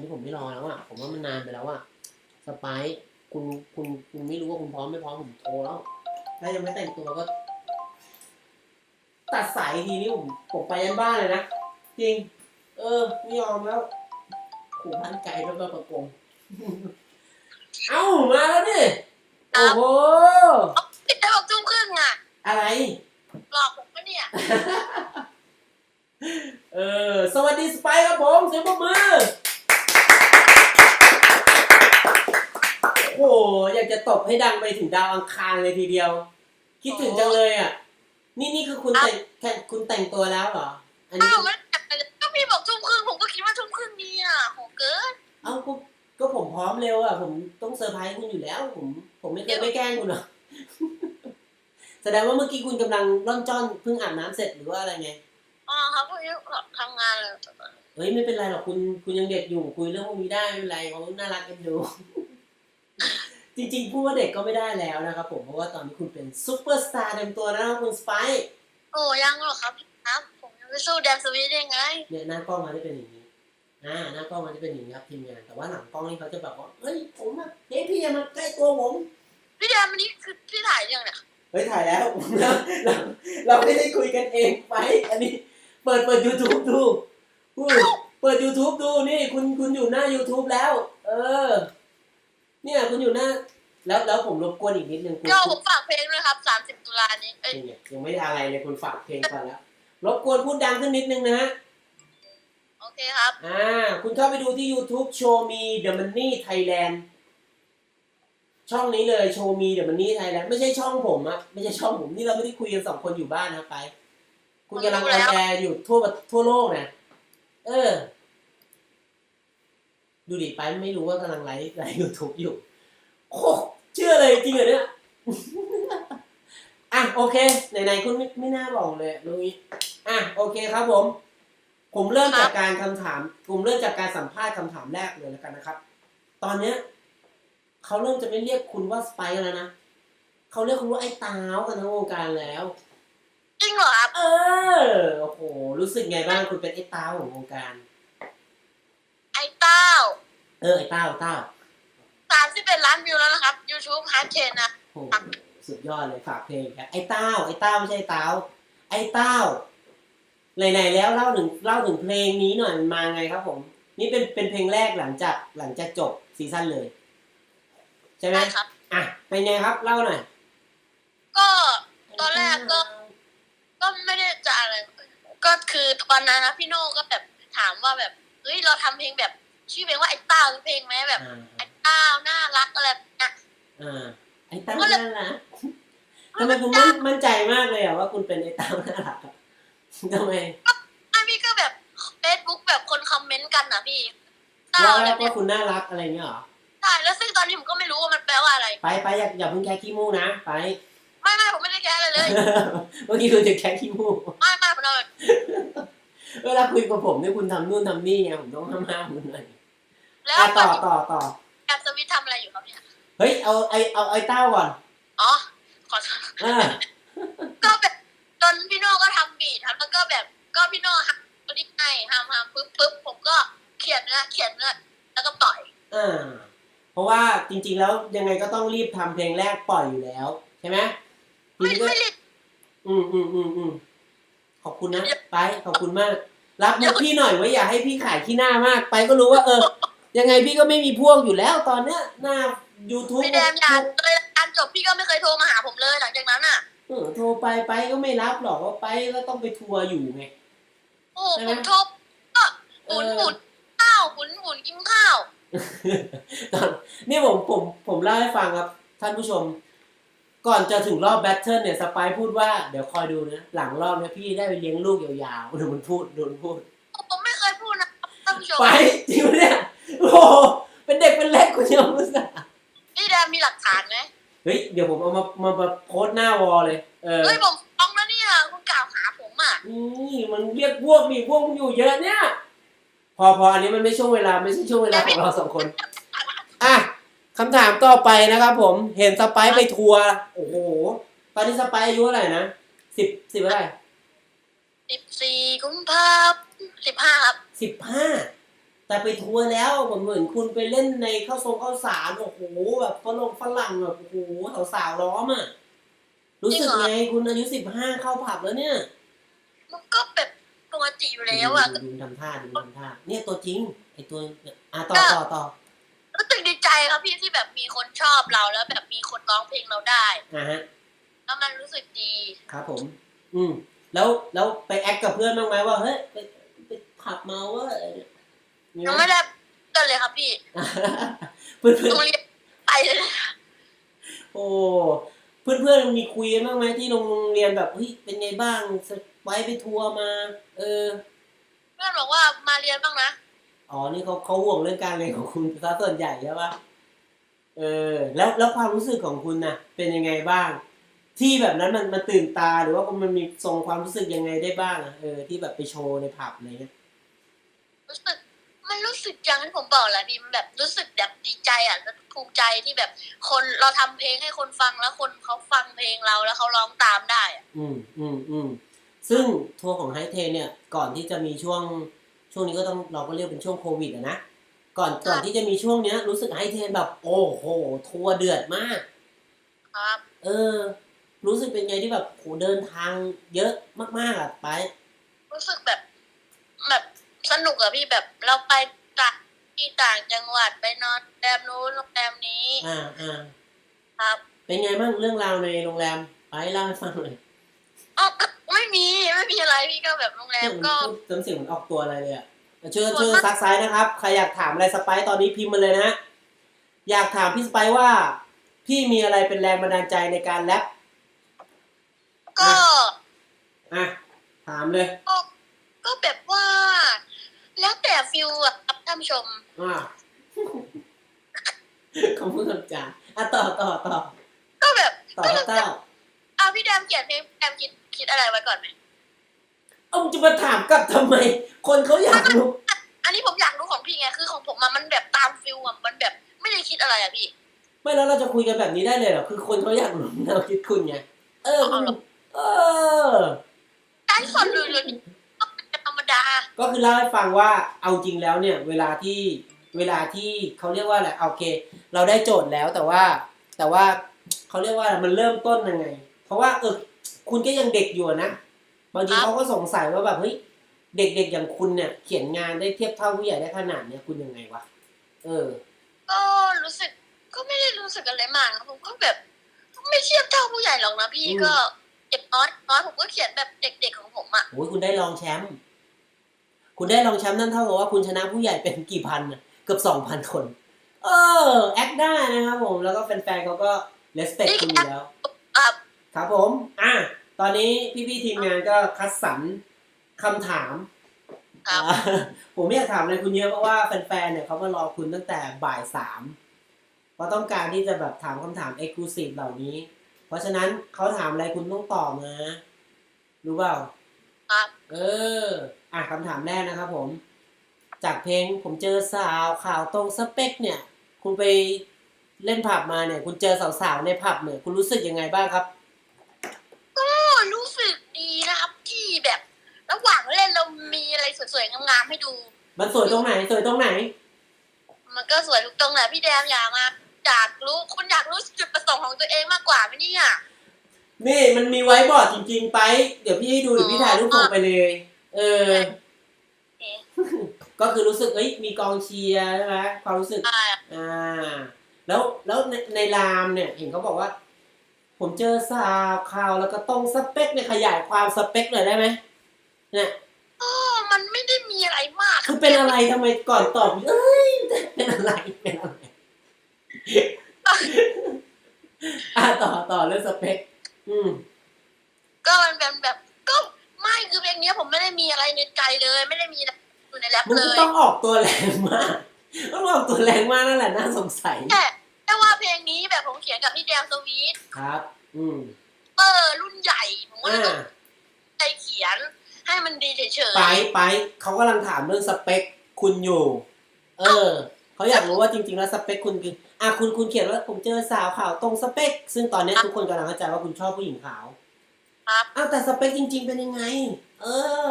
นนี้ผมไม่รอแล้วอะ ผมว่ามันนานไปแล้วอะสไปซ์คุณคุณคุณไม่รู้ว่าคุณพร้อมไม่พร้อมผมโทรแล้วถ้ายังไม่แต่งตัวก็ ตัดสายทีนี้ผมผมไปยันบ้านเลยนะจริง เออ ไม่ยอมแล้วขู่พันไก่แล้วก็ประกงเอ้ามาแล้วดิโอ้โหปิดได้บอกทุ่มครึ่งอะ อะไร หลอกผมปะเนี่ย เออ สวัสดีสไปซ์ครับผมเสียงปรบมือ หอยากจะตบให้ดังไปถึงดาวอังคารเลยทีเดียว คิดถึงจังเลยอะ นี่นี่คือคุณแต่งแค่คุณแต่งตัวแล้วเหรอ อันนี้อ้าวไม่ได้ไปเลยก็พี่บอกทุ่มครึ่งผมก็คิดว่าทุ่มครึ่งนี่อะโหเกินเอ้าก็ก็ผมพร้อมเร็วอะ ผมต้องเซอร์ไพรส์คุณอยู่แล้ว ผม ผมไม่เคยไม่แกล้งคุณหรอกแสดงว่าเมื่อกี้คุณกำลังร่อนจ้อนเพิ่งอาบน้ำเสร็จหรือว่าอะไรไงอ๋อครับพวกนี้ทำงานเลยเฮ้ยไม่เป็นไรหรอกคุณคุณยังเด็กอยู่คุยเรื่องพวกนี้ได้ไม่เป็นไรเขาน่ารักกันดู จริงๆพูดว่าเด็กก็ไม่ได้แล้วนะครับผมเพราะว่าตอนนี้คุณเป็นซุปเปอร์สตาร์เต็มตัวแล้วนะครับคุณสไปซ์โอ้ยังหรอกครับพี่ครับ ผมยังไม่สู้แดนสวีทได้ไง เนี่ยหน้ากล้องมันจะเป็นอย่างนี้อ่าหน้ากล้องมันจะเป็นอย่างนี้ครับทีมงานแต่ว่าหลังกล้องนี่เขาจะแบบว่าเฮ้ยผมอะเฮ้ยพี่อย่ามาใกล้ตัวผมพี่แดนวันนี้คือพี่ถ่ายยังเนี่ยเฮ้ยถ่ายแล้วเราเราเราไม่ได้คุยกันเองไป อันนี้ เปิดเปิด YouTube ดูอู้เปิด YouTube ดูนี่คุณคุณอยู่หน้า YouTube แล้ว เออ เนี่ยคุณอยู่หน้า แล้วแล้วผมรบกวนอีกนิดนึงคุณก็ผมฝากเพลงด้วยครับสามสิบตุลานี้เอ้ยนี่ไงยังไม่ได้อะไรเลยคุณฝากเพลงก่อนแล้วรบกวนพูดดังขึ้นนิดนึงนะฮะ โอเคครับ อ่า คุณเข้าไปดูที่ YouTube Show Me The Money Thailand ช่องนี้เลย Show Me The Money Thailand ไม่ใช่ช่องผมอะไม่ใช่ช่องผมนี่เราไม่ได้คุยกันสองคนอยู่บ้านนะไป คุณกำลังออนแอร์อยู่ทั่วประทั่วโลกนะเออ ดูดิไปไม่รู้ว่ากำลังไลฟ์ไลฟ์ยูทูบอยู่โอ้เชื่อเลยจริงเหรอเนี่ยอะโอเคไหนๆคุณไม่ไม่น่าบอกเลยลุยอะโอเคครับผม ผมเริ่มจากการคำถาม ผมเริ่มจากการสัมภาษณ์คำถามแรกเลยแล้วกันนะครับ ตอนเนี้ยเขาเริ่มจะไม่เรียกคุณว่าสไปร์แล้วนะเขาเรียกคุณว่าไอ้ตาวกันทั้งวงการแล้ว จริงเหรอครับ เออโอ้โหรู้สึกไงบ้างคุณเป็นไอ้ตาวของวงการไอ้เต้าเออไอ้ต้าวต้าวสามสิบเอ็ดล้านวิวแล้วนะครับ YouTube ฮาร์ดเชนนะโอ้โหสุดยอดเลยฝากเพลงครับไอ้ต้าวไอ้ต้าวไม่ใช่ไอ้ต้าวไอ้ต้าวไหนๆแล้วเล่าถึงเล่าถึงเพลงนี้หน่อยมันมาไงครับผม นี่เป็นเป็นเพลงแรกหลังจากหลังจากจบซีซั่นเลย ใช่ไหมได้ครับ อะเป็นไงครับเล่าหน่อยก็ตอนแรกก็ก็ไม่ได้จะอะไร ก็คือตอนนั้นนะพี่โน่ก็แบบถามว่าแบบ เฮ้ยเราทำเพลงแบบ ชื่อเพลงว่าไอ้เต้าเป็นเพลงไหมแบบอ่าไอ้เต้าน่ารักอะไรแบบเนี้ยอ่าไอ้ต้าวน่ารักทำไมคุณมั่นมั่นใจมากเลยอะว่าคุณเป็นไอ้ต้าวน่ารักอะทำไมไอ้พี่ก็แบบเฟซบุ๊กแบบคนคอมเมนต์กันนะพี่ว่าเต้าว่าเนี่ยว่าคุณน่ารักอะไรเงี้ยเหรอใช่แล้วซึ่งตอนนี้ผมก็ไม่รู้ว่ามันแปลว่าอะไร ไปไปอย่าอย่าเพิ่งแค่ขี้มูกนะไปไม่ไม่ผมไม่ได้แก้อะไรเลยเมื่อกี้คุณจะแค่ขี้มูกไม่ไม่ผมเอาแบบ เวลาคุยกับผมเนี่ยคุณทำนู่นทำนี่ไงผมต้องห้ามห้ามคุณหน่อยแล้วอะตต่ออนต่อต่อแอปสวิตทำอะไรอยู่ครับเนี่ย เฮ้ยเอาไอเอาไอเต้าก่อนอ๋อ ขอโทษอ่าก็แบบจนพี่โน่ก็ทำบีทครับแล้วก็แบบก็พี่โน่ฮัมก็ดิ้ให้ฮัมฮัมปึ๊บปึ๊บผมก็เขียนเนื้อเขียนเนื้อแล้วก็ปล่อย อ่าเพราะว่าจริง ๆ แล้วยังไงก็ต้องรีบทำเพลงแรกปล่อยอยู่แล้ว ใช่ไหมทีไม่นี้ก็ไม่รีบอืมอืมอืมอืม ขอบคุณนะไปขอบคุณมาก รับมุกพี่หน่อยไว้อย่าให้พี่ขายขี้หน้ามาก ไปก็รู้ว่าเออ ยังไงพี่ก็ไม่มีพวกอยู่แล้วตอนเนี้ยหน้า YouTube พี่แดมยานเลยการจบพี่ก็ไม่เคยโทรมาหาผมเลยหลังจากนั้นอะเออโทรไปไปก็ไม่รับหรอกว่าไปก็ต้องไปทัวร์อยู่ไงโอ้ใช่ไหผมมโทรก็หมุนหมุนข้าวหมุนหมุนกินข้าวตอนนี่ผมผมผมเล่าให้ฟังครับ ท่านผู้ชม ก่อนจะถึงรอบแบทเทิลเนี่ยสไปายพูดว่าเดี๋ยวคอยดูนะ หลังรอบเนี่ยพี่ได้ไปเลี้ยงลูกยาวๆดูมันพูดดูมันพูด ผมไม่เคยพูดนะครับท่านผู้ชมไปจริงปะเนี่ยโอ้โหเป็นเด็กเป็นเล็กคุณยังรู้สึกพี่แดมมีหลักฐานไหมเฮ้ยเดี๋ยวผมเอามามามาโพสต์หน้าวอลเลย เออเฮ้ยผมฟ้องแล้วเนี่ยคุณกล่าวหาผมอะนี่มันเรียกพวกมีพวกมันอยู่เยอะเนี่ย พอพออันนี้มันไม่ช่วงเวลาไม่ใช่ช่วงเวลาของเราสองคนอะ คำถามต่อไปนะครับผมเห็นสไปซ์ไปทัวร์โอ้โห ตอนนี้สไปซ์อายุเท่าไหร่นะสิบสิบเท่าไหร่สิบสี่กุมภาพันธ์สิบห้าครับสิบห้าแต่ไปทัวร์แล้วผมเหมือนคุณไปเล่นในข้าวทรงข้าวสารโอ้โหแบบฝรั่งฝรั่งแบบโอ้โหสาวๆล้อมอะรู้สึกไงคุณอายุสิบห้าเข้าผับแล้วเนี่ย มันก็แบบปกติอยู่แล้วอะดูดูดูทำท่าดูทำท่าเนี่ยตัวจริงไอตัวเนี่ยอะต่อต่อต่อรู้สึกดีใจ ครับพี่ที่แบบมีคนชอบเราแล้วแบบมีคนร้องเพลงเราได้อะฮะแล้วมันรู้สึกดี ครับผม อืม แล้วแล้วไปแอคกับเพื่อนบ้างไหมว่าเฮ้ยไปไปผับเมาเว่าอะไรเนี่ยมียังไหมไม่ได้กันเลยครับพี่เพื่อนโรงเรียนไปเลยๆโอ้เพื่อนเพื่อนๆมีคุยกันบ้างไหมที่โรงเรียนแบบเฮ้ยเป็นไงบ้างสไปไปทัวร์มา เออ เพื่อนบอกว่ามาเรียนบ้างนะ อ๋อ นี่เขาเขาห่วงเรื่องการเรียนของคุณซะส่วนใหญ่ใช่ปะเออ แล้วแล้วความรู้สึกของคุณน่ะ เป็นยังไงบ้าง ที่แบบนั้นมันมันตื่นตาหรือว่ามันมีทรงความรู้สึกยังไงได้บ้างอะเออที่แบบไปโชว์ในผับอะไรเงี้ยรู้สึกมันรู้สึกอย่างที่ผมบอกแหละพี่มันแบบรู้สึกแบบดีใจอะแล้วภูมิใจที่แบบ คนเราทำเพลงให้คนฟังแล้วคนเขาฟังเพลงเราแล้วเขาร้องตามได้อะอืมอืมอืมซึ่งทัวร์ของไฮเทนเนี่ย ก่อนที่จะมีช่วง ช่วงนี้ก็ต้องเราก็เรียกเป็นช่วงโควิดอะนะก่อนก่อนที่จะมีช่วงเนี้ย รู้สึกไฮเทนแบบ โอ้โห ทัวร์เดือดมาก ครับ เออ รู้สึกเป็นไงที่แบบโหเดินทางเยอะมากๆอะไป รู้สึกแบบ แบบสนุกอะพี่แบบเราไปต่างที่ต่างจังหวัดไปนอนโรงแรมนู้นโรงแรมนี้อ่าอ่าครับ เป็นไงบ้างเรื่องราวในโรงแรมไปเล่าให้ฟังหน่อย อ๋อก็ไม่มีไม่มีอะไรพี่ก็แบบโรงแรเนี่ยมมันก็พูดจำเสียงมันออกตัวอะไรเลยอะเชื่อส่วนเชื่อมากซักไซส์นะครับ ใครอยากถามอะไรสไปซ์ตอนนี้พิมพ์มาเลยนะ อยากถามพี่สไปซ์ว่า พี่มีอะไรเป็นแรงบันดาลใจในการแรปก็อะถามเลย ก็ก็แบบว่า แล้วแต่ฟิลอะครับท่านผู้ชมอะคำพูดคำจาอะต่อต่อต่อก็แบบต่อก็ครับแล้วแต่ เต้าอะพี่แดมเขียนเพลงพี่แดมคิดคิดอะไรไว้ก่อนไหมเอามึงจะมาถามกลับทำไม คนเขาอยากรู้ อันนี้ผมอยากรู้ของพี่ไงคือของผมอะมันแบบตามฟิลอะมันแบบไม่ได้คิดอะไรอะพี่ ไม่แล้วเราจะคุยกันแบบนี้ได้เลยเหรอ คือคนเขาอยากรู้แนวคิดคุณไง เออคุณเออ ได้สดเลยเลยก็เป็นธรรมดา ก็คือเล่าให้ฟังว่าเอาจริงแล้วเนี่ย เวลาที่เวลาที่เขาเรียกว่าอะไรโอเค เราได้โจทย์แล้วแต่ว่า แต่ว่าเขาเรียกว่าอะไรมันเริ่มต้นยังไง เพราะว่าเออคุณก็ยังเด็กอยู่อะนะ บางทีครับเขาก็สงสัยว่าแบบเฮ้ยเด็กๆอย่างคุณเนี่ย เขียนงานได้เทียบเท่าผู้ใหญ่ได้ขนาดเนี้ยคุณยังไงวะเออ ก็รู้สึกก็ไม่ได้รู้สึกอะไรมากนะผมก็แบบ ไม่เทียบเท่าผู้ใหญ่หรอกนะพี่อืม ก็เด็กน้อยน้อยผมก็เขียนแบบเด็กๆของผมอะโอ้ยคุณได้รองแชมป์คุณได้รองแชมป์นั่นเท่ากับว่าคุณชนะผู้ใหญ่เป็นกี่พันน่ะเกือบสองพันคน เออแอคได้นะครับผมแล้วก็แฟนๆเขาก็เลสเปคคุณอยู่แล้วครับ ครับผมอะตอนนี้พี่ๆทีมงานก็คัดสรรคำถามครับ อ่าผมไม่อยากถามอะไรคุณเยอะเพราะว่าแฟนๆเนี่ยเขามารอคุณตั้งแต่บ่ายสามเพราะต้องการที่จะแบบถามคำถามเอ็กซ์คลูซีฟเหล่านี้ เพราะฉะนั้นเขาถามอะไรคุณต้องตอบนะรู้เปล่าครับ เออ อะคำถามแรกนะครับผม จากเพลงผมเจอสาวข่าวตรงสเปคเนี่ย คุณไปเล่นผับมาเนี่ย คุณเจอสาวๆในผับเนี่ย คุณรู้สึกยังไงบ้างครับ ก็รู้สึกดีนะครับที่แบบ ระหว่างเล่นเรา มีอะไรสวยๆงามๆให้ดู มันสวยตรงไหน สวยตรงไหน มันก็สวยทุกตรงแหละพี่แดมอยากมาอยากรู้คุณอยากรู้จุดประสงค์ของตัวเองมากกว่าไหมเนี่ยนี่มันมีไว้บอร์ดจริงๆไป เดี๋ยวพี่ให้ดูเดี๋ยวพี่ถ่ายรูปส่งไปเลย เออเอ๊ะก็คือรู้สึกเอ้ยมีกองเชียร์ใช่ไหมความรู้สึกอ่าอ่า แล้วแล้วในในรามเนี่ย เห็นเขาบอกว่า ผมเจอสาวข่าวแล้วก็ตรงสเปคเนี่ยขยายความสเปคหน่อยได้ไหมเนี่ยก็ มันไม่ได้มีอะไรมากคือเป็นอะไรทำไมก่อนตอบเอ้ยเป็นอะไรเป็นอะไรอะต่อต่อเรื่องสเปค อืม ก็มันเป็นแบบก็ไม่คือเพลงเนี้ยผมไม่ได้มีอะไรในใจเลย ไม่ได้มีอะไรอยู่ในแรปมึงเลก็ยต้องออกตัวแรงมากต้องออกตัวแรงมากนั่นแหละน่าสงสัยแต่แต่ว่าเพลงนี้แบบผมเขียนกับพี่แดงสวีทครับ อืมเออรุ่นใหญ่ผมก็เลยอ่าต้องใจเขียน ให้มันดีเฉยไปไปเขากำลังถามเรื่องสเปคคุณอยู่ เออเขาอยากรู้ว่าจริง ๆ แล้วสเปคคุณคืออะคุณคุณเขียนว่าผมเจอสาวขาวตรงสเปค ซึ่งตอนเนี้ยทุกคนกำลังเข้าใจว่าคุณชอบผู้หญิงขาวๆครับ อ้าวแต่สเปคจริง ๆ เป็นยังไง เออ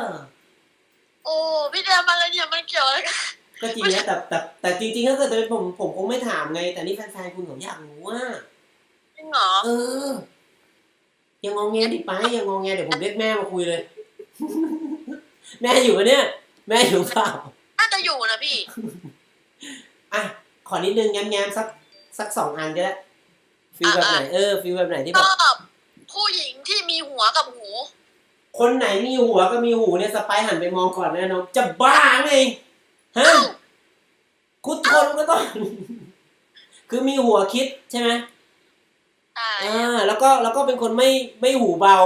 โอ้พี่แดงมาแล้วเนี่ยมันเกี่ยวอะไรกันก็จริงนะแต่แต่แต่จริงๆถ้าเกิดเป็นผมผมคงไม่ถามไง แต่นี่แฟนๆคุณผมอยากรู้ว่า จริงเหรอเออยังงองแงดิไปยังงองแงเดี๋ยวผมเรียกแม่มาคุยเลย แม่อยู่ปะเนี่ย แม่อยู่เปล่าน่าจะอยู่นะพี่ อะ ขอนิดนึงแง้มๆสักสักสองอันก็ได้ฟีลแบบไหนเออฟีลแบบไหนที่ชแบบ อบผู้หญิงที่มีหัวกับหู คนไหนมีหัวก็มีหูเนี่ยสไปร์หันไปมองก่อนแน่นอนจะบ้าไงฮะคุณทนก็ต้อง คือมีหัวคิดใช่ไหม ใช่อ่าแล้วก็แล้วก็เป็นคนไม่ไม่หูเบา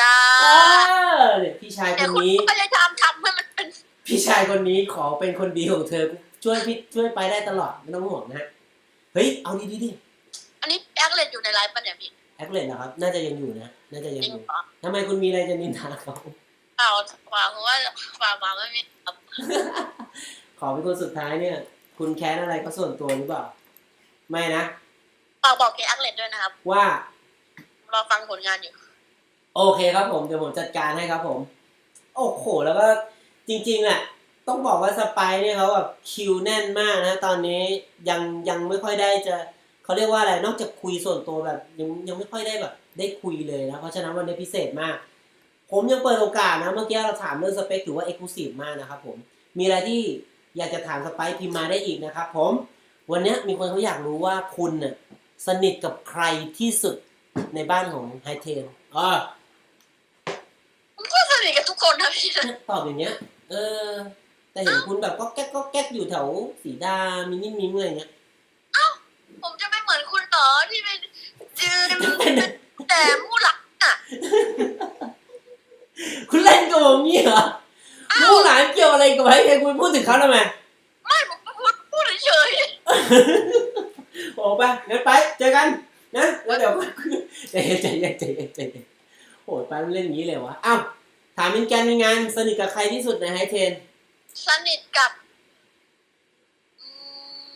จ้าเออเนี่ยพี่ชายคแต่นคุณนี้พยายามทำให้มันเป็นพี่ชายคนนี้ขอเป็นคนดีของเธอ ช่วยพี่ช่วยไปได้ตลอดไม่ต้องห่วงนะเฮ้ยเอาดีดีดิอันนี้แอคเลนอยู่ในไลฟ์ปะเนี่ยพี่แอคเลนเหรอครับ น่าจะยังอยู่นะน่าจะยังจริงอยู่เหรอทำไมคุณมีอะไรจะนินทาเขาเอาฝากว่าฝากมาไม่มีครับขอเป็นคนสุดท้ายเนี่ย คุณแค้นอะไรเขาส่วนตัวหรือเปล่า ไม่นะ ฝากบอกเกแอคเลนด้วยนะครับ ว่ารอฟังผลงานอยู่ โอเคครับผมเดี๋ยวผมจัดการให้ครับผมโอ้โหแล้วก็จริงๆแหละต้องบอกว่าสไปเนี่ยเขาแบบคิวแน่นมากนะตอนนี้ยังยังไม่ค่อยได้จะเขาเรียกว่าอะไรนอกจากคุยส่วนตัวแบบยังยังไม่ค่อยได้แบบ ได้คุยเลยนะเพราะฉะนั้นวันนี้พิเศษมาก ผมยังเปิดโอกาสนะเมื่อกี้เราถามเรื่องสเปคถือว่าเอกลูซีฟมากนะครับผมมีอะไรที่อยากจะถามสไปร์พิมมาได้อีกนะครับผมวันนี้มีคนเขาอยากรู้ว่าคุณน่ะสนิทกับใครที่สุดในบ้านของไฮเทนอ๋อ นิทกับทุกคนนะพี่ตอบอย่างเงี้ย เออ แต่เห็นคุณแบบก็แก๊กก็แก๊กอยู่แถวสีดามินิมิมอะไรเงี้ยผมจะไม่เหมือนคุณต่อที่เป็นยืนแต่มู่หลักอะคุณเล่นกับผมงี้เหรอผู้หลานเกี่ยวอะไรกับไฮเทนคุณพูดถึงเขาทำไมไม่ผมก็พูดพูดเฉยโอ้ไปงั้นไปเจอกันนะแล้วเดี๋ยวใจเย็นใจเย็นใจเย็นใจเย็นโอ้ยไปมันเล่นอย่างนี้เลยวะอ้าว ถามเป็นแกนเป็นงานสนิทกับใครที่สุดในไฮเทนๆสนิทกับอื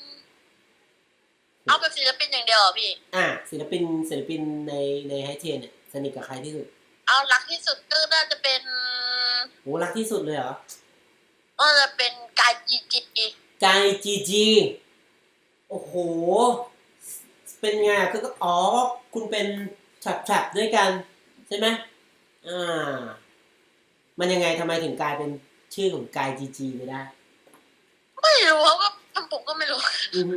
มเอาเป็นศิลปินอย่างเดียวเหรอพี่ อะศิลปินศิลปินในในไฮเทนเนี่ยสนิทกับใครที่สุดเอารักที่สุดก็น่าจะเป็นโหรักที่สุดเลยเหรอก็จะเป็นกายจีจีใจจีจีโอ้โห เป็นไงคือก็อ๋อคุณเป็นแฉบๆด้วยกัน ใช่ไหมอ่า มันยังไงทำไมถึงกลายเป็นชื่อของกายจีจีไปได้ไม่รู้เขาก็ทำผมก็ไม่รู้อือฮึ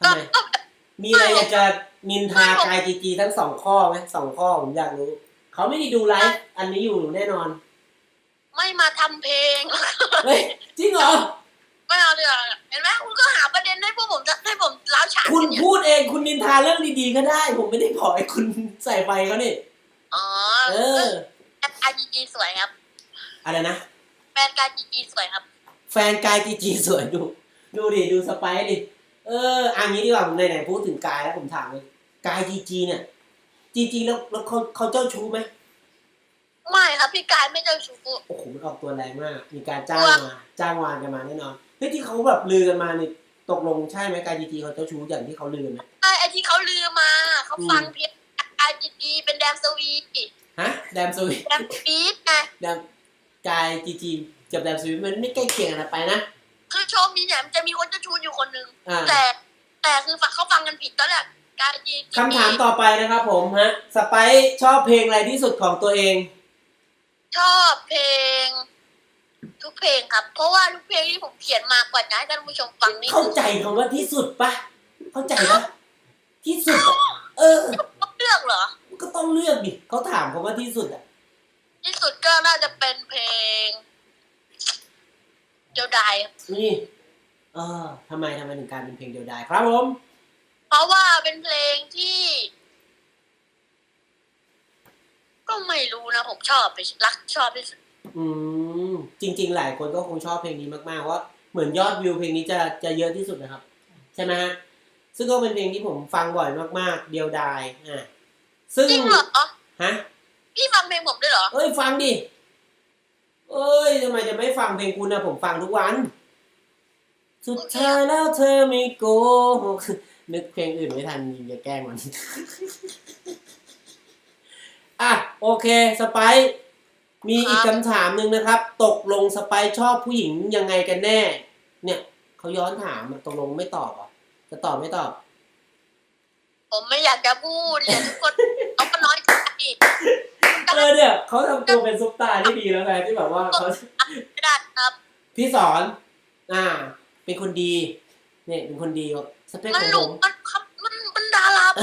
ก็ทำไมก็แบบมีอะไรอยากจะนินทากายจีจีทั้งสองข้อไหมสองข้อผมอยากรู้ เขาไม่ได้ดูไลฟ์อันนี้อยู่แน่นอน ไม่มาทำเพลง เฮ้ย จริงเหรอ ไม่เอาเลยเห็นไหมคุณก็หาประเด็นให้พวกผมจะให้ผมล้าวฉานคุณเนี่ยพูดเองคุณนินทาเรื่องดีๆก็ได้ ผมไม่ได้ขอให้คุณใส่ไฟเขานี่อ๋อเออแฟนกายจีจีสวยครับ อะไรนะ แฟนกายจีจีสวยครับ แฟนกายจีจีสวยดู ดูดิ ดูสไปร์ดิ เอออันนี้ดีกว่าผมไหนๆพูดถึงกายแล้วผมถามเลยกายจีจีเนี่ยจีจีแล้วแล้วเขาเขาเจ้าชู้ไหมไม่ครับพี่กายไม่เจ้าชู้ โอ้โหมันออกตัวแรงมาก มีการจ้างมาจ้างวานกันมาแน่นอนเฮ้ยที่เขาแบบลือกันมานี่ตกลงใช่ไหมกายจีจีเขาเจ้าชู้อย่างที่เขาลือไหมไอ้ไอ้ที่เขาลือมาเขาอืมฟังเพลงกายจีจีเป็นแดมสวีฮะแดมสวีแดมปีดไงแดม กายจีจีกับแดมสวีมันไม่ใกล้เคียงกันนะไปนะ คือโชว์นี้เนี่ยมันจะมีคนเจ้าชู้อยู่คนหนึ่งอ่า แต่ แต่คือฟังเขาฟังกันผิดตอนแรกกายจีจีคำถามต่อไปนะครับผมฮะ สไปร์ชอบเพลงอะไรที่สุดของตัวเอง ชอบเพลง ทุกเพลงครับ เพราะว่าทุกเพลงที่ผมเขียนมากว่าจะให้ท่านผู้ชมฟังนี่เข้าใจคำว่าที่สุดปะ เข้าใจปะที่สุดอะเออ เลือกเหรอ ก็ต้องเลือกดิเขาถามคำว่าที่สุดอะ ที่สุดก็น่าจะเป็นเพลงเดียวดายครับนี่ เออทำไมทำไมถึงกลารเป็นเพลงเดียวดายครับผม เพราะว่าเป็นเพลงที่ ก็ไม่รู้นะ ผมชอบไปรักชอบที่สุดอืม จริง ๆ หลายคนก็คงชอบเพลงนี้มากๆว่าเหมือนยอดวิวเพลงนี้จะจะเยอะที่สุดนะครับ ใช่ไหมฮะซึ่งก็เป็นเพลงที่ผมฟังบ่อยมากๆ เดียวดายอะซึ่งจริงเหรอฮะ พี่ฟังเพลงผมด้วยเหรอ เอ้ยฟังดิ เอ้ยทำไมจะไม่ฟังเพลงคุณนะผมฟังทุกวัน สุดท้ายแล้วเธอไม่โกหกนึกเพลงอื่นไม่ทันยิงจะแกล้งมัน อะโอเคสไปซ์มีอีกครับคำถามหนึ่งนะครับ ตกลงสไปซ์ชอบผู้หญิงยังไงกันแน่ เนี่ยเขาย้อนถามอะตกลงไม่ตอบเหรอะจะตอบไม่ตอบ ผมไม่อยากจะพูดเลยทุกคนเขาก็น้อยใจ เออเนี่ยเขาทำตัวเป็นซุปตาร์ที่ดีแล้วไงที่แบบว่าเขาไม่ได้ครับพี่สอน อ่า เป็นคนดี เนี่ย เป็นคนดีสเปคมัขนองหลุผมมมันครับมันมันดาราไป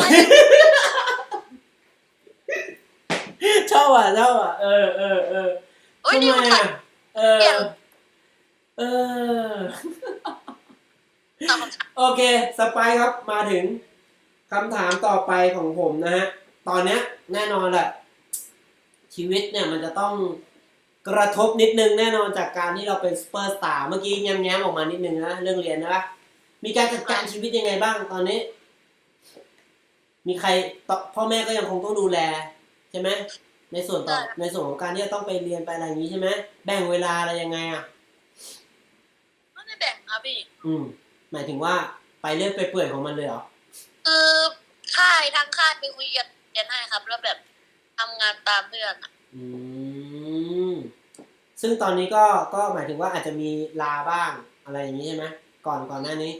ชอบอะชอบอะเออเออเออโอ้ยทำนี่ไมมันใส่อะเอเปลี่ยอนเออตอบคำถามโอเค สไปร์ครับมาถึงคำถามต่อไปของผมนะฮะ ตอนเนี้ยแน่นอนแหละ ชีวิตเนี่ยมันจะต้องกระทบนิดนึงแน่นอนจากการที่เราเป็นซูเปอร์สตาร์เมื่อกี้แง้มๆออกมานิดนึงนะเรื่องเรียนนะมีการจัดการชีวิตยังไงบ้างตอนนี้ มีใครตพ่อแม่ก็ยังคงต้องดูแลใช่ไหมในส่วนต่อในส่วนของการที่จะต้องไปเรียนไปอะไรอย่างนี้ใช่ไหมแบ่งเวลาอะไรยังไงอะไม่ได้แบ่งครับพี่อืม หมายถึงว่าไปเรื่อยไปเปื่อยของมันเลยเหรอคือค่ายทางค่ายไปคุยกันเรียนให้ครับ แล้วแบบ ทำงานตามเพื่อนอะอืมซึ่งตอนนี้ก็ก็หมายถึงว่าอาจจะมีลาบ้างอะไรอย่างนี้ใช่ไหมก่อนก่อนหน้านี้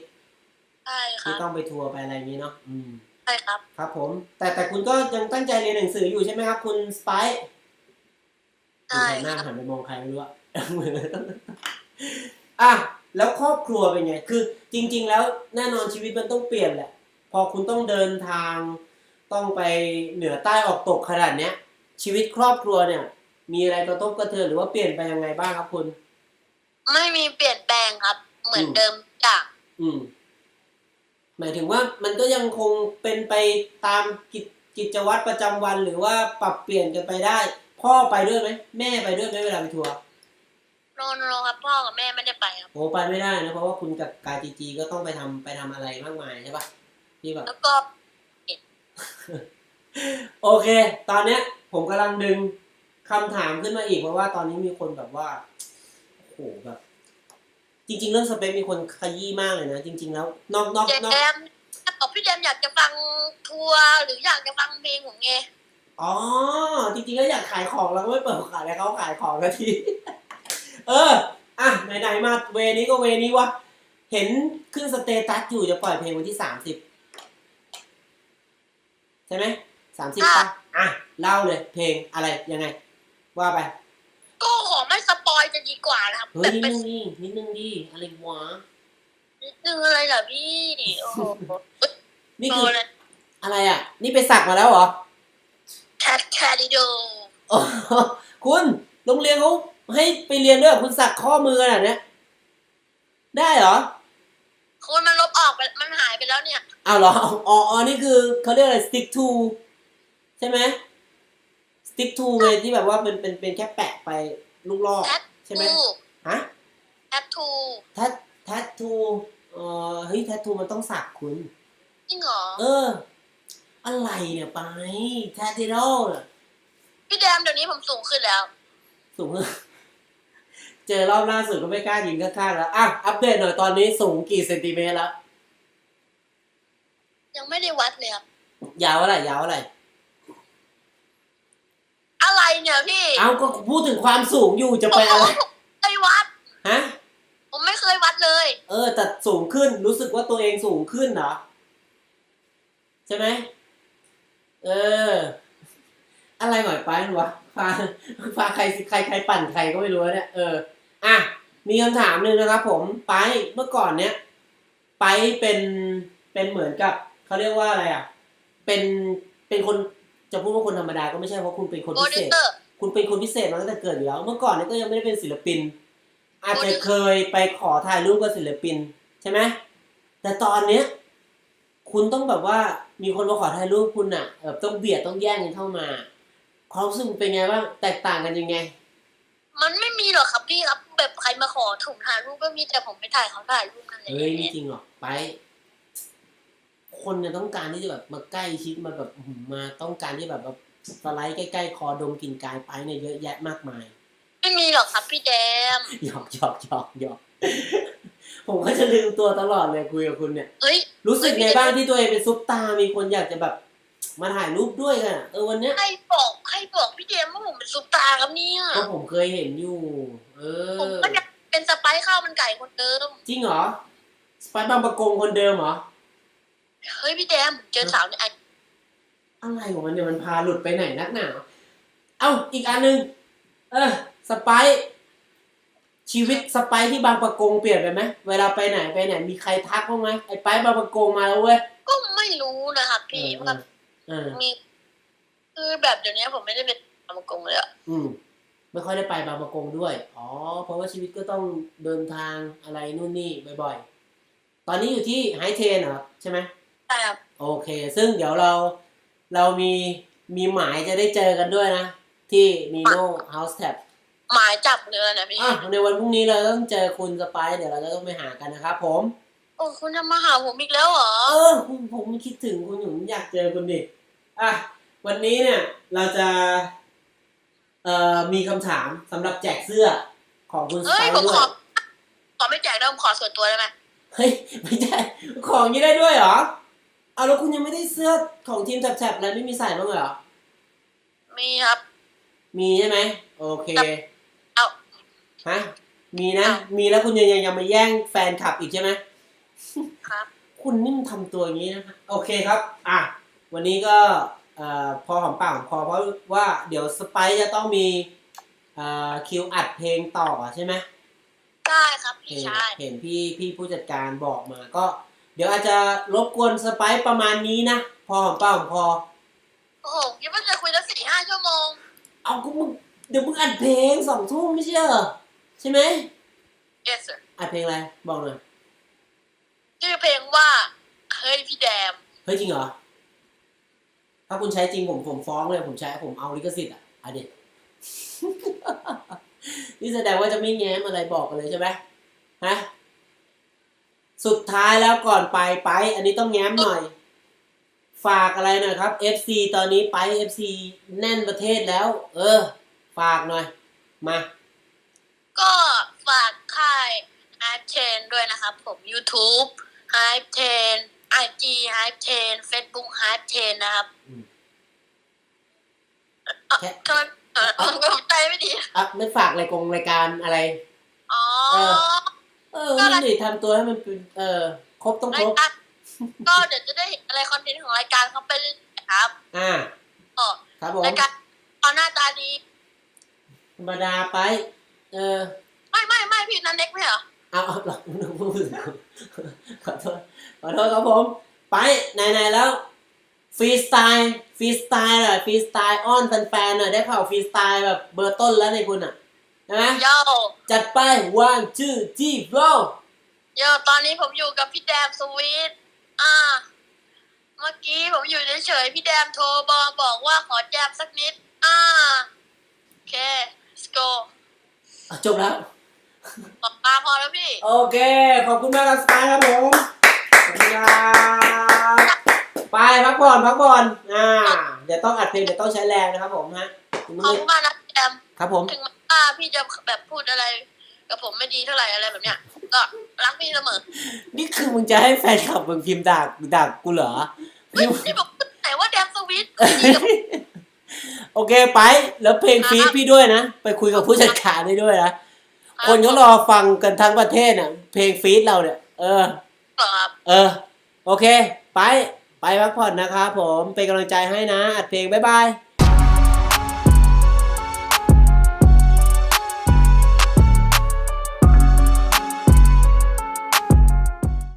ใช่คที่รับต้องไปทัวร์ไปอะไรอย่างนี้เนาะอืม ใช่ครับ ครับผม แต่แต่คุณก็ยังตั้งใจเรียนหนังสืออยู่ใช่ไหมครับ คุณสไปซ์ใช่หันหคน้ารับหันไปมองใครไม่รู้อะ อะแล้วครอบครัวเป็นไง คือจริง ๆ แล้วแน่นอนชีวิตมันต้องเปลี่ยนแหละ พอคุณต้องเดินทาง ต้องไปเหนือใต้ออกตกขนาดเนี้ย ชีวิตครอบครัวเนี่ย มีอะไรกระทบกระเทือนหรือว่าเปลี่ยนไปยังไงบ้างครับคุณ ไม่มีเปลี่ยนแปลงครับ เหมือนอืมเดิมทุกอย่างอืม หมายถึงว่ามันก็ยังคงเป็นไปตามกิจกิจวัตรประจำวันหรือว่าปรับเปลี่ยนกันไปได้ พ่อไปด้วยไหมแม่ไปด้วยไหมเวลาไปทัวร์โนโนครับพ่อกับแม่ไม่ได้ไปครับโอ้ไปไม่ได้นะเพราะว่าคุณกับกายจีจีก็ต้องไปทำไปทำอะไรมากมายใช่ปะที่แบบแล้วก็ โอเค ตอนเนี้ย ผมกำลังดึงคำถามขึ้นมาอีกเพราะว่าตอนนี้มีคนแบบว่าโอ้โหแบบ จริง ๆ เรื่องสเปคมีคนขยี้มากเลยนะจริง ๆ แล้วนอกนอกแจนอกมถ้าบอกพี่แจมอยากจะฟังทัวร์หรืออยากจะฟังเพลงผมไงอ๋อจริงๆก็อยากขายของแล้วก็ไม่เปิดขายแล้วเขาขายของกันที เออ อะไหนๆมาเวนี้ก็เวนี้วะเห็นขึ้นสเตตัสอยู่จะปล่อยเพลงวันที่สามสิบใช่ไหมสามสิบป่ะอะเล่าเลยเพลงอะไรยังไง ว่าไป ก็ขอไม่สปอยจะดีกว่านะครับเฮ้แบยบนิดเป็นนึงดินิดนึงดิอะไรวะนิดนึงอะไรเหรอพี่โอ้โหนี่โตคือเลยอะไรอะ นี่ไปสักมาแล้วเหรอแคทแคดิโดอ๋อคุณโรงเรียนเขาให้ไปเรียนด้วยเหรอคุณสักข้อมือขนาดเนี้ยได้เหรอคุณมันลบออก ไปมันหายไปแล้วเนี่ย อ้าวเหรออ๋ออ๋อนี่คือเขาเรียกอะไร stick to ใช่ไหม stick to เลยที่แบบว่าเป็นเป็นเป็นแค่แปะไปลูกลอกแททใช่ไหมทูฮะแทททูแททแทททูเอ่อเฮ้ยแทททูมันต้องสักคุณ จริงเหรอ เออ อะไรเนี่ยไปแททติโรน่ะพี่แดมเดี๋ยวนี้ผมสูงขึ้นแล้ว สูงเจอรอบล่าสุดก็ไม่กล้ายิงข้างๆแล้วอะอัปเดตหน่อยตอนนี้สูงกี่เซนติเมตรแล้ว ยังไม่ได้วัดเลยครับ ยาวอะไรยาวอะไร อะไรเนี่ยพี่ เอาก็พูดถึงความสูงอยู่จะไปอะไรผมไม่เคยวัด ฮะ ผมไม่เคยวัดเลย เออแต่สูงขึ้นรู้สึกว่าตัวเองสูงขึ้นเหรอ ใช่ไหม เออ อะไรหมายไปหรอวะพาพาใครใครใครปั่นใครก็ไม่รู้เนี่ย เออ อะ มีคำถามหนึ่งนะครับผม ไป เมื่อก่อนเนี้ย ไปเป็น เป็นเหมือนกับ เขาเรียกว่าอะไรอะ เป็นเป็นคนจะพูดว่าคนธรรมดาก็ไม่ใช่เพราะคุณเป็นคนโปรพิดิเศวษเตอร์คุณเป็นคนพิเศษมาตั้งแต่เกิดอยู่แล้ว เมื่อก่อนเนี่ยก็ยังไม่ได้เป็นศิลปิน อาจจะเคยไปขอถ่ายรูปกับศิลปิน ใช่ไหมแต่ตอนเนี้ย คุณต้องแบบว่ามีคนมาขอถ่ายรูปคุณอะแบบต้องเบียดต้องแย่งกันเข้ามาความรู้สึกเป็นไงบ้างแตกต่างกันยังไง มันไม่มีหรอกครับพี่ครับแบบใครมาขอถุงถ่ายรูปก็มีแต่ผมไปถ่ายเขาถ่ายรูปนั่นแหละเฮ้ยไม่จริงหรอกไป คนเนี่ยต้องการที่จะแบบมาใกล้ชิดมาแบบอื้อหือมาต้องการที่แบบแบบสไลด์ใกล้ๆคอดมกลินกายไปเนี่ยเยอะแยะมากมาย ไม่มีหรอกครับพี่แดมหยอกหยอกหยอกหยอกผมก็จะลืมตัวตลอดเลยคุยกับคุณเนี่ยเฮ้ยรู้สึกไงบ้างที่ตัวเองเป็นซุปตาร์มีคนอยากจะแบบมาถ่ายรูปด้วยกันอะเออวันเนี้ยใครบอกใครบอกพี่แดมว่าผมเป็นซุปตาร์ครับเนี่ยก็ผมเคยเห็นอยู่ เอผมอก็อยากเป็นสไปซ์ข้าวมันไก่คนเดิม จริงเหรอสไปซ์บางประกงคนเดิมเหรอ เฮ้ยพี่แดมเจอสาวในไออะไรของมันเนี่ยมันพาหลุดไปไหนนักหนาเอ้าอีกอันหนึงเออสไปซ์ชีวิตสไปซ์ที่บางประกงเปลี่ยนไปไหมเวลาไปไหนไปไหนมีใครทักบ้างไหมไอ้ไปซ์บางประกงมาแล้วเว้ยก็ไม่รู้นะครับเอพี่อว่าเออมีคือแบบเดี๋ยวนี้ผมไม่ได้เป็นอามากงเลยอะอืมไม่ค่อยได้ไปบางประกงด้วย อ๋อ เพราะว่าชีวิตก็ต้องเดินทางอะไรนู่นนี่บ่อยๆ ตอนนี้อยู่ที่ไฮเทนเหรอใช่ไหมใช่ ครับโอเค ซึ่งเดี๋ยวเราเรามีมีหมายจะได้เจอกันด้วยนะ ที่ Nino House Tab หมายจับเนื้อนะพี่อะในวันพรุ่งนี้เราต้องเจอคุณสไปซ์เดี๋ยวเราจะต้องไปหากันนะครับผม โอ้คุณจะมาหาผมอีกแล้วเหรอเออคุณผมคิดถึงคุณอยู่ผมอยากเจอคุณดิอะวันนี้เนี่ยเราจะเอ่อมีคำถามสำหรับแจกเสื้อของคุณสเฮ้ไปยซ์ผมด้วขยอขอไม่แจกได้ผมขอส่วนตัวได้ไหมเฮ้ยไม่ใช่ของนี้ได้ด้วยเหรอ เอาแล้วคุณยังไม่ได้เสื้อของทีมแถบๆอะไรไม่มีใส่บ้างเหรอ มีครับ มีใช่ไหมโอเคเอาฮะมีนะมีแล้วคุณยังยังยังมาแย่งแฟนคลับอีกใช่ไหมครับ คุณนี่มันทำตัวอย่างนี้นะคะโอเคครับ อะ วันนี้ก็เอ่อพอหอมปากหอมคอเพราะว่าเดี๋ยวสไปซ์จะต้องมีเอ่อคิวอัดเพลงต่อใช่ไหม ได้ครับเห็พี่นชาย เห็นพี่พี่ผู้จัดการบอกมาก็เดี๋ยวอาจจะรบกวนสไปซ์ประมาณนี้นะ พอหอมปากหอมคอโอ้โหคิดว่าจะคุยตั้งสี่ห้าชั่วโมง เอาก็มึงเดี๋ยวมึงอัดเพลงสองทุ่มไม่ใช่เหรอใช่ไหม yes sir อัดเพลงอะไร บอกหน่อยชื่อเพลงว่าเฮ้ยพี่แดม เฮ้ยจริงเหรอ ถ้าคุณใช้จริงผมผมฟ้องเลยผมใช้ผมเอาลิขสิทธิ์อะเอาดินี่แสดงว่าจะไม่แง้มอะไรบอกกันเลยใช่ไหมฮะ สุดท้ายแล้วก่อนไปไป อันนี้ต้องแง้มหน่อย ฝากอะไรหน่อยครับ FC ตอนนี้ไป FC แน่นประเทศแล้ว เออ ฝากหน่อย มา ก็ฝากค่าย Hype Chain ด้วยนะครับผม YouTube Hype Chain IG Hype Chain Facebook Hype Chain นะครับอืมอะแค่ ทำไมเออผมใจไม่ดี อะไม่ฝากรายกงรายการอะไร อ๋อ เออเออนั่นดิทำตัวให้มันเป็นเออครบต้องครายรบการก็เดี๋ยวจะได้เห็นอะไรคอนเทนต์ของรายการเขาไปเรื่อยๆครับอ่า ก็ครับผมรายการตอนหน้าตาดี ธรรมดาไป เออ ไม่ไม่ไม่พี่นันเน็กไม่เหรอเอาเอาหลับพูดขอโทษขอโทษครับผม ไปไหนๆแล้วฟรีสไตล์ฟรีสไตล์หน่อยฟรีสไตล์อ้อนแฟนๆหน่อยได้ข่าวฟรีสไตล์แบบเบอร์ต้นแล้วในคุณอะ ใช่ไหมโยจัดไป one two three go โยตอนนี้ผมอยู่กับพี่แดมสวีทอ่า เมื่อกี้ผมอยู่เฉยๆพี่แดมโทรบอกบอกว่าขอแจมสักนิด อ่าโอเค let's go อะจบแล้วออกมาพอแล้วพี่ โอเค ขอบคุณมากครับสกายครับผมขอบคุณครับไปพักผ่อนพักผ่อนอ่า เดี๋ยวต้องอัดเพลงเดี๋ยวต้องใช้แรงนะครับผมฮะคุณขอบไม่คุณมากนะพี่แดมครับผม ถึง แม้ว่าพี่จะแบบพูดอะไร กับผมไม่ดีเท่าไหร่อะไรแบบเนี้ย ก็รักพี่เสมอนี่คือมึงจะให้แฟนคลับมึงพิมพ์ด่าด่ากูเหรอเฮ้ยพิมพ์นี่บอกไหนว่าแดมสวีทไม่ดีกับโอเคไป แล้วเพลงฟีดพี่ด้วยนะ ไปคุยกับผู้จัดการได้ด้วยนะ คนเขารอฟังกันทั้งประเทศน่ะ เพลงฟีดเราเนี่ย เออเหรอครับเออ โอเค ไป ไปพักผ่อนนะครับผม เป็นกำลังใจให้นะ อัดเพลง บ๊ายบาย